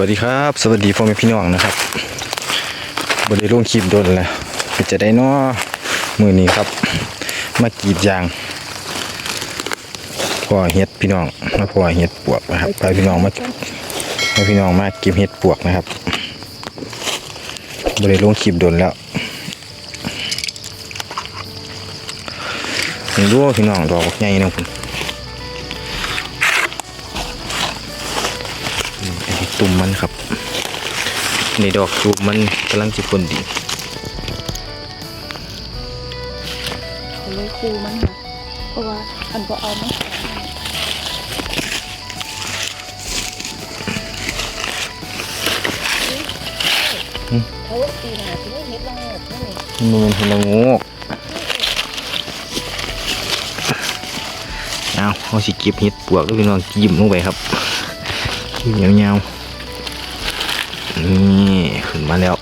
วัสดีครับ สวัสดีพ่อแม่พี่น้องนะครับบริลงคลิปโดนแล้วเป็นจะได้น้อมือนี้ครับ มากรีดยางพ่อเฮ็ดพี่น้องมาพ่อเฮ็ดปวกนะครับไปพี่น้องมาให้พี่น้องมาก็บเฮ็ดปวกนะครับบริลงคลิปโดนแล้วนี่ดูพี่น้องดอกบักใหญ่นะคุณ ตุ่มมันครับนี่ดอกตุ่มมันกำลังจะพ่นดีเอาเลยคูมันค่ะเพราะว่าอันก็เอามาเขาตีหนาที่ไม่เห็ดละโงกนี่มือมันละโงกเอาเอาสิเก็บเห็ดปวกแล้วพี่น้องจิ้มลงไปครับจิ้มยาวๆ นี่ขึ้นมาแล้ว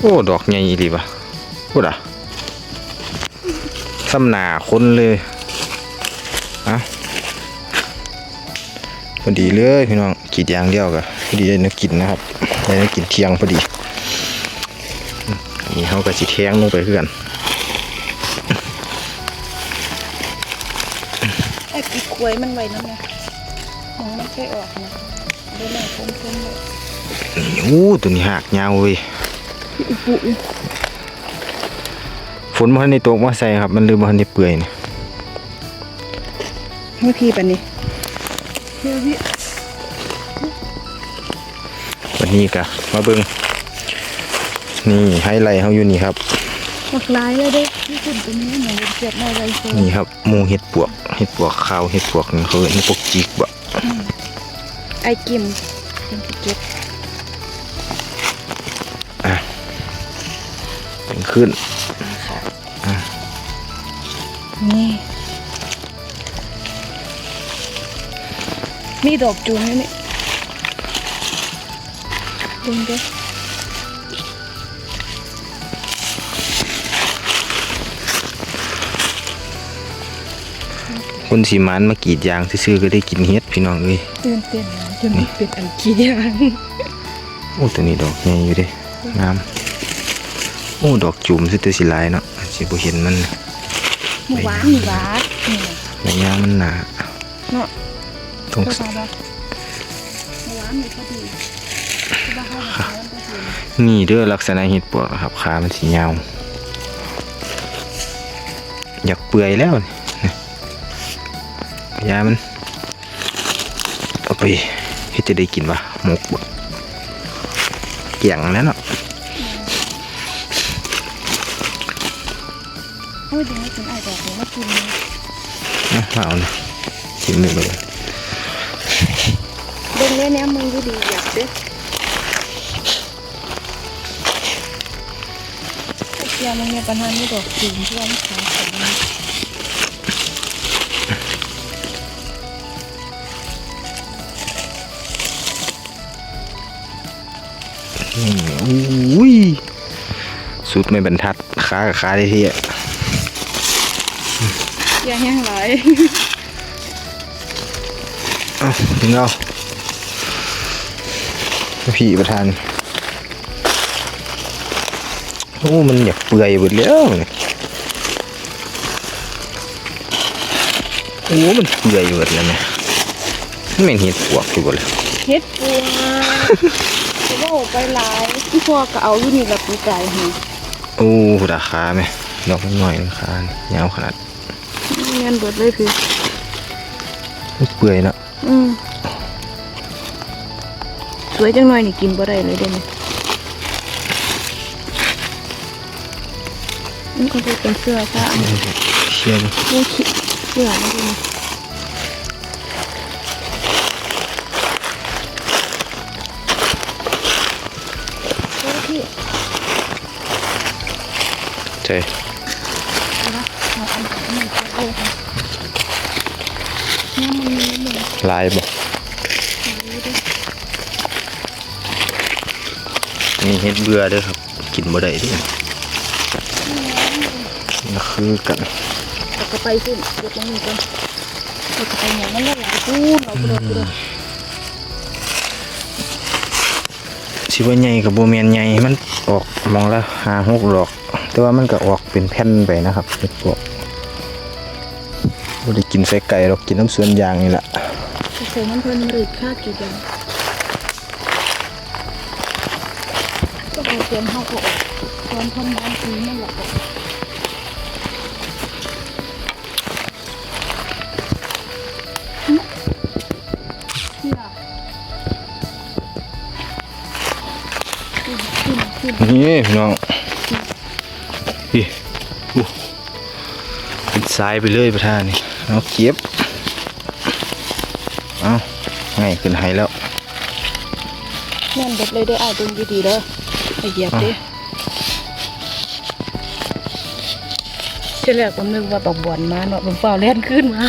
โอ้ ดอกใหญ่ดีป่ะพูดอะซ้ำหนาคนเลยอะพอดีเลยพี่น้องกีดยางเดียวกับพอดีได้นักกินนะครับได้นักกินเที่ยงพอดีมนี่เขาก็สิแทงลงไปเพื่อนไอ้ปีกล้วยมันไว้นั่นไง มองมันใช่ออกนะเดี๋ยวแม่ผมเพิ่มเลยนี่อู้ตัวนี้หักยาวเว้ยอุปุอยู่ฝนมันในตกมาใส่ครับ มันลืมมันในเปื่อยนี่เมื่อพี่ปะนี่เมื่อพี่วันนี้กะมาเบิ่งนี่ไฮไลท์เขาอยู่นี่ครับหลากหลายเลยเด้ที่สุดตรงนี้เหมือนเจ็บมาอะไรโซ่นี่ครับหมูเห็ดปวกเห็ดปวกขาวเห็ดปวกนี่เขาเห็นพวกจิกบ่ ไอกิมเป็นที่เก็บเป็นขึ้นค่ะนี่ มีดอกจูนไหมนี่ดึงเด้คนสีมันมากรีดยางซื่อๆก็ได้กินเห็ด พี่น้องเอ้ยตื่นเต้นนะจนมันเป็นอันขี้ยางโอ้ตัวนี้ดอกใหญ่อยู่เด้งามโอ้ดอกจุ่มสิตัวสิหลายเนาะสิบ่เห็นมันหมูหวานหมูหวานนี่นะใบยางมันหนาเนาะตรงก็ทราบว่าหมูหวานนี่ก็ดีเพราะว่าเขาหาแล้วก็ดีนี่เด้อลักษณะเห็ดปวกครับขามันสียาวอยากเปื่อยแล้วนี่นี่ยามันเอาไปเฮ็ดจะได้กินปะหมกบ่เกี่ยงแล้วเนาะเฮ้ยเดี๋ยวให้กินไอ้ดอกนี้มากินเลยเอามาเอาเลยกินหนึ่งเลยเบิ่งเล่นเนี้ยมึงก็ดีอยากเด้อไอ้เกียมันมีปัญหานี่ดอกจูนที่ว่ามันขาย องมันนี่อุ้ยสุดไม่บรรทัดขากับขาได้ที่อะเกียแห้งหลายเอาถึงเอาพี่ประธานโอ้มันอยากเปื่อยหมดแล้วเนี่ยโอ้มันเปื่อยหมดแล้วเนี่ยมันเป็นเห็ดปวกอยู่หมดเลยเฮ็ดปัวจะว่าออกไปหลาย ที่พ่อก็เอาอยู่นี่ละปีไก่ฮะโอ้ราคาไหมดอกมันหน่อยราคาเนี่ยยาวขนาดเงินเบิดเลยพี่มันเปื่อยเนาะอืมสวยจังหน่อยนี่กินบ่ได้เลยเด้นี่มันก็จะเป็นเสื้อผ้าอันนี้เชี่ยเลยนี่คิดเสื้อไม่ได้นี่ พี่ใช่เอาละเอาอันนี้เอาค่ะเนี่ยมันมีหนึ่งลายบ่สีด้วยนี่เห็ดเบื่อเด้อครับ กินบ่ได้เด้วยนี่คือกันเอากระไปขึ้นเก็บตรงนี้ก่อนก็จะไปอย่างนั้นหลายพูนเราเปลือกเปลือ ว่าใหญ่กับโบแมนใหญ่มันออกมองแล้วหาหกดอก แต่ว่ามันก็ออกเป็นแผ่นไปนะครับเห็ดปวกไม่ได้กินใส่ไก่หรอกกินน้ำสวนยางนี่แหละใส่น้ำเพลินหรือค่ากี่เดือนก็เอาเตรียมเข้าก็ออกตอนทำงานคืนนั่นแหละ นขึ้นนี่พี่น้องพี่อู้เป็นสายไปเลยประธานนี่เอาเก็บเอาง่ายขึ้นให้แล้วแน่นเด็ดเลยได้อายดึงดีๆเด้อไอเหยียบดิเชื่อแรกผมนึกว่าตกบ่อนมาเนาะผมเปล่าเล่นขึ้นมา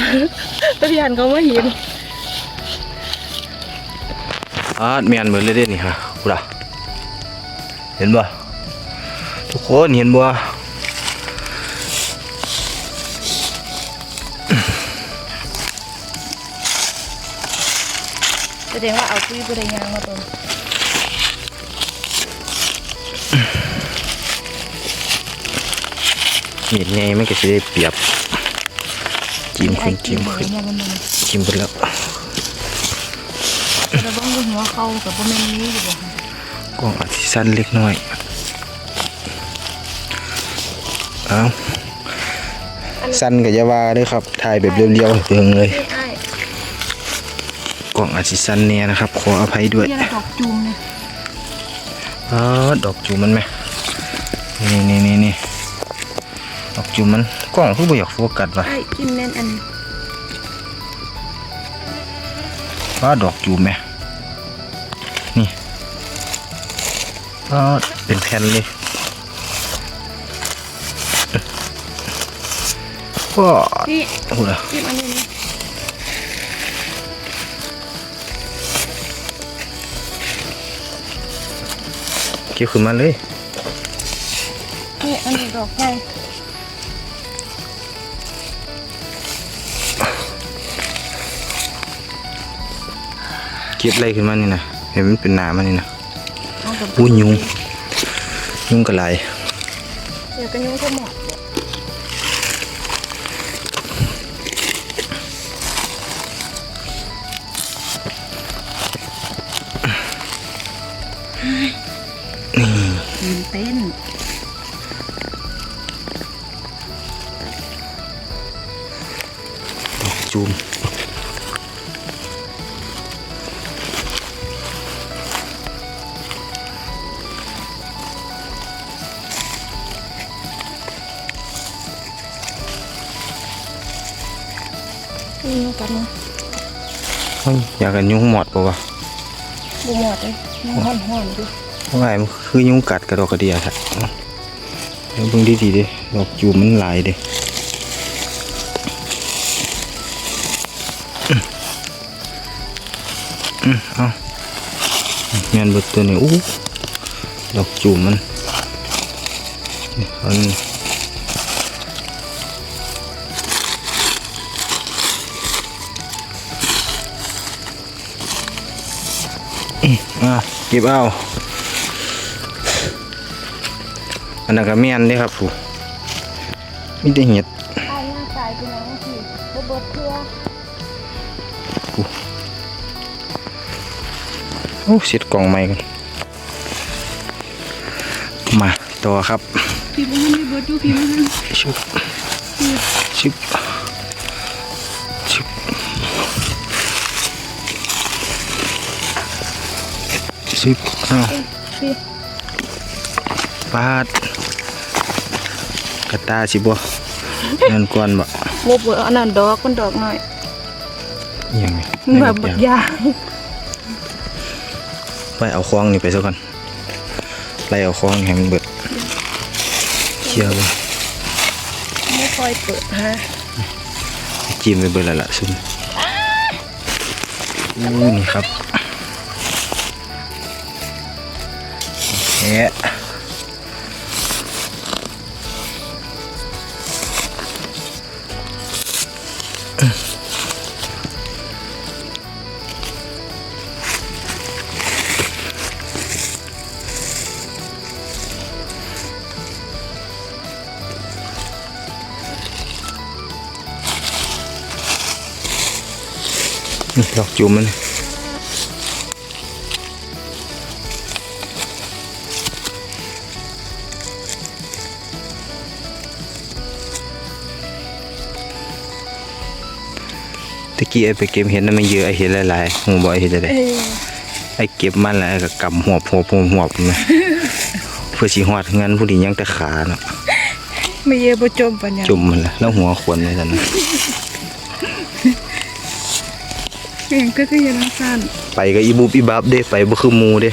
ตะยันเขาไม่เห็นอาดเมียนเหมือนเลยเด้นี่ฮะกูล่ะเห็นบ่ทุกคนเห็นบ่แสดงว่าเอาคุยบริยางมาตรงเห็นไงมันก็จะได้เปรียบจิ้มขึ้นจิ้มขึ้นเนี่ยมันมันจิ้มไปแล้วแต่บ้องดูหัวเขากับบ่แม่นนี้อยู่บ่ กล้องอาจสิสั้นเล็กน้อยเอาสั้นกับยาว่าเด้วยครับถ่ายแบบเรียวๆเพิงเลยไอ้ไอ้กล้องอาจสิสั้นเนี่ยนะครับ ขออภัยด้วยเนี่ยดอกจูมเนี่ยอ๋อดอกจูมันไหมนี่นี่นี่นี่ดอกจูมันกล้องคือบ่อยากโฟกัสว่ะไอ้กินแน่นอันนี้ว่าดอกจูมไหม อ๋อเป็นแผ่นเลยว้านี่โอ้โหล่ะกินอันนี้นี่เกี่ยวขึ้นมาเลยนี่อันนี้ดอกไงเก็บอะไรขึ้นมานี่นะเห็นมันเป็นหนามันนี่นะเอา กับอุ้ยยุงยุงกระไรเดี๋ยวกันยุ่งก็หมด นี่เอากันเนาะเฮ้ยอยากกันยุงหมอดปะวะบ่หมดเลยมันห่อนห่อนๆดิเพราะไงมันคือยุงกัดกระดอกกระเดียแท้เดี๋ยวเบิ่งดีๆดิดอกจูมมันหลายเดิอืมเอาเงียนเบิดตัวนี้อู้ดอกจูมมันนี่เอานี่ อะเก็บเอาอันนั้นก็เมียนเด้ครับผู้มีแต่เห็ดตายหน้าตายเป็นยังไงสิบ่เบิดเพื่อโอ้เสียดกล่องใหม่กันมาต่อครับพี่บ่ทันได้เบิดอยู่พี่บ่ทันชุบชุบ ชุบอ้าวพี่ปาดกระตาสิบ่เงินก่อนบ่บ่เบิดอันนั้นดอกมันดอกน้อยอิหยังไงมันแบบบักยาไปเอาคลองนี่ไปซะก่อนไล่เอาคลองให้มันเบิดเคลียร์บ่ไม่ค่อยเปิดฮะจิ้มไปเบิดแล้วล่ะซุ่มอู้นี่ครับ Yeah. Đọc chùm này กจุ่มมันตะกี้ไอ้ไปเก็บเห็ดนั้นมันเยอะไอ้เห็ดหลายๆหูบ่ไอ้เห็ดอะไรเออไอ้เก็บมันแล้วไอ้ก็กำหัวบหัวบหัวบหัวบนะเพื่อสิฮอดเงินผู้ดียังแต่ขาเนาะไม่เยอะบ่จมปัญญาจุ่มมันละแล้วหัวขวนไว้ซั่นนะเก่งก็คือยังสั้นไปก็อีบูบอีบับเด้ไปบ่คือหมูเด้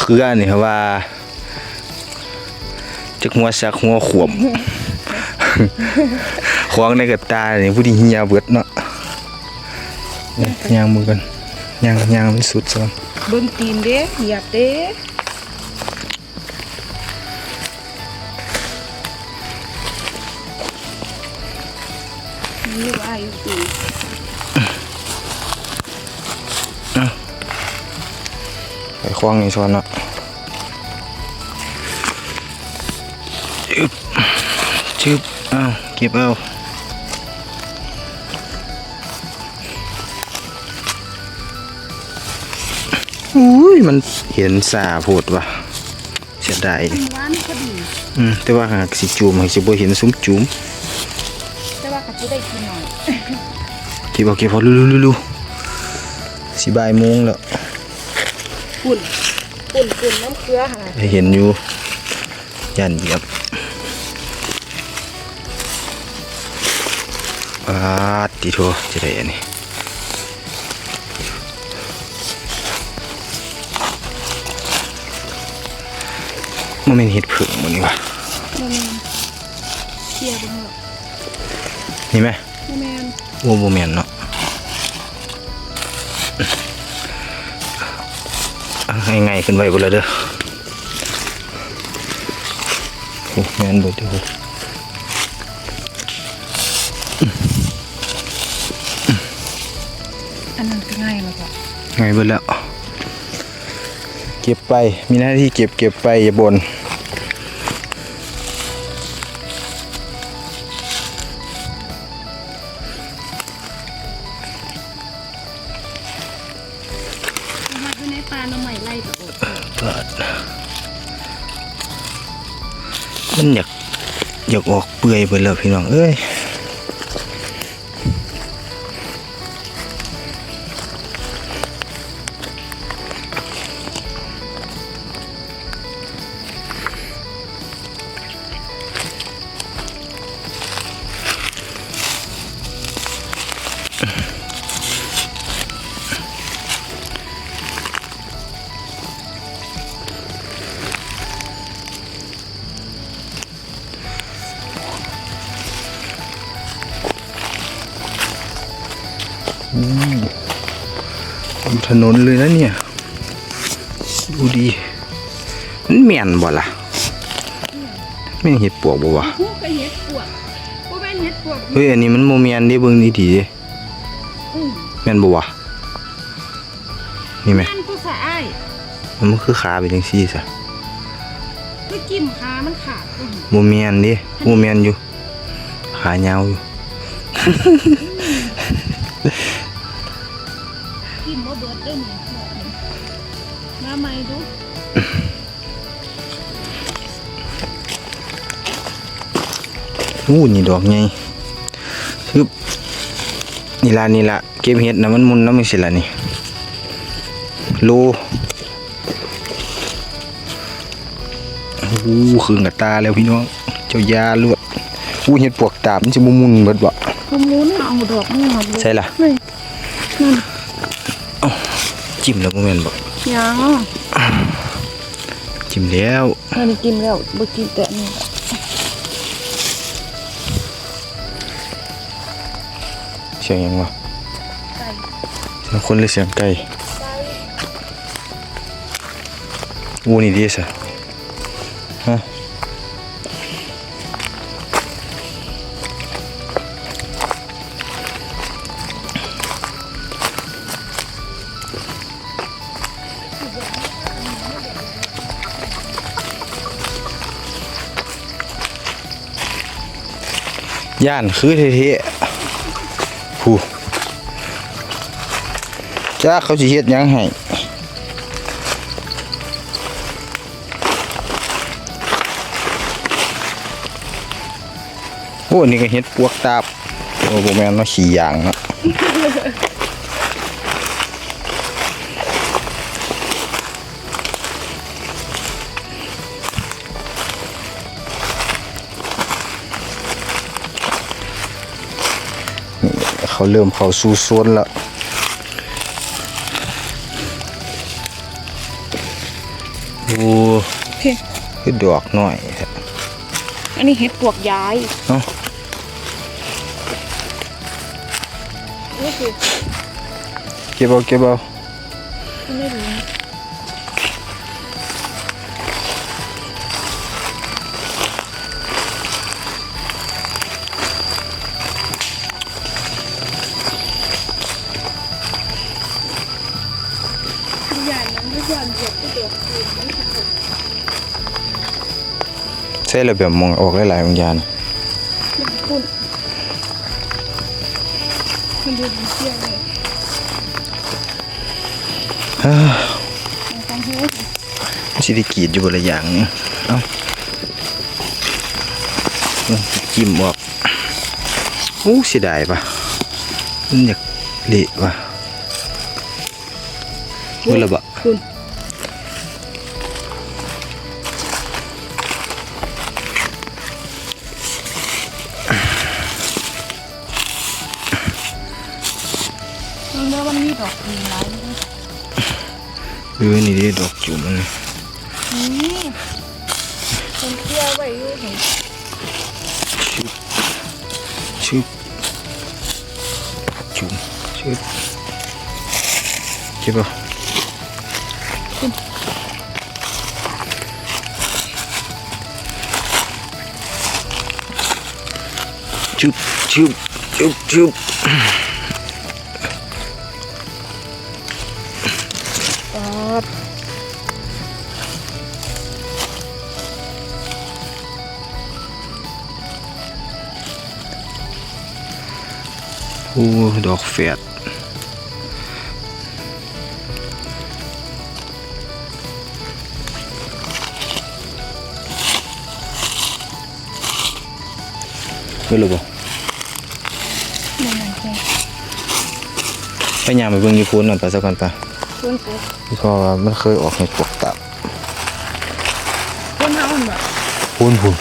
คืออันนี้ครับว่าจักหัวซักหัวขวม ของในกระตานี่ผู้ดีเหียเบิดเนาะเนี่ยย่างมือกันย่างย่างมันสุดซะก่อนเบิ่งตีนเด้เหยียบเด้นี่ว่าอยู่ตีนไปคว้างนี่ซะก่อนเนาะ จึบอ้าวเก็บเอาอุ้ยมันเห็นสาโพดว่ะเสียดายหวานพอดีอืมแต่ว่าหากสิจูมหากสิบ่เห็นซุ้มจุมแต่ว่าก็สิได้กินหน่อยเก็บเอาเก็บเอาลุๆๆๆสิบ่ายโมงแล้วปุ่นปุ่นปุ่นน้ำเกลือหาได้เห็นอยู่ยันเหยียบ ปาดติโทจะได้อันนี้มันเป็นเห็ดผึ่งมันนี่วะม่นเกียร์บ่เหรอนี่ไหมบ่แมนโอ้โบแมนเนาะเอาง่ายๆขึ้นไว้บ่เลยเด้อโอ้แมนเบิดเด้อ ง่ายเบิดแล้ว เก็บไปมีหน้าที่เก็บเก็บไปอย่าบนมาอยู่ในป่าหน่อไม้ไล่ก็อดเปิดมันอยากอยากออกเปื่อยไปแล้วพี่น้องเอ้ย ถนนเลยนะเนี่ย ดูดีมันเมียนบ่ล่ะไม่นเห็ดปวกบ่วะฮู้ก็เฮ็ดปวกบ่แม่นเฮ็ดปวกเฮ้ยอันนี้มันโมเมียนเด้เบิ่งดีดีๆเด้อือแม่นบ่วะนี่ไหมแม่นผู้สะอ้ายมันคือขาเป็นจังซี่ซะคือกิ่มขามันขาดอือโมเมียนเด้โมเมียนอยู่ขายาวอยู่ อู้นี่ดอกไงคือนี่ละนี่ละเก็บเห็ดนะมันมุนน้ำมันสิละนี่โลอู้คืนกับตาแล้วพี่น้อง เจ้ายาลวดอู้เห็ดปวกตาบมันจะมุมุนเบิดบ่ผมรู้นะเอาดอกนี่มาดูใช่ล่ะนี่นั่นจิ้มแล้วบ่แม่นบ่ยังจิ้มแล้วอันนี้กินแล้วบ่กินแต่อัน สียงหยังวะไก่เสียงคนหรือเสียงไก่ไก่อู้นี่ดีซะฮะย่านคือเท่ๆ จ้าเขาสิเฮ็ดยังให้โอ้นี่ก็เฮ็ดปวกตาบโอ้บ่แม่นเนาะขี้ยางเนาะเขาเริ่มเข้าสู่โซนแล้ว โอ้โอเคคือดอกหน่อยอันนี้เห็ดปวกย้ายเนาะนี่คือเก็บเอาเก็บเอาไม่รู้ ใช่ระเบียบมองออกหลายๆบางยานคุณมันดูดีเที่ยงเลยเฮ้อมันต้องเฮ้ยสิได้กรีดอยู่บละอย่างนี่เอ้าอืมจิ้มออกโอ้เสียดายปะมันอยากเละปะเมื่อละบะ เออนี่ด้ดอกจุ่มนี่คนเที่ยวไว้อยู่เห็นชึบจุ่มชึบเก็บเอาชึบชึบชึบชึบ โอ้ดอกแฝดไม่รู้บ่นี่มันแค่ไปยามไปเบิ่งอยู่พูนนั่นไปสักก่อนไปคุณปุ๊บเพราะว่ามันเคยออกในปวกตับคุณเอาหน่ะพูนพูน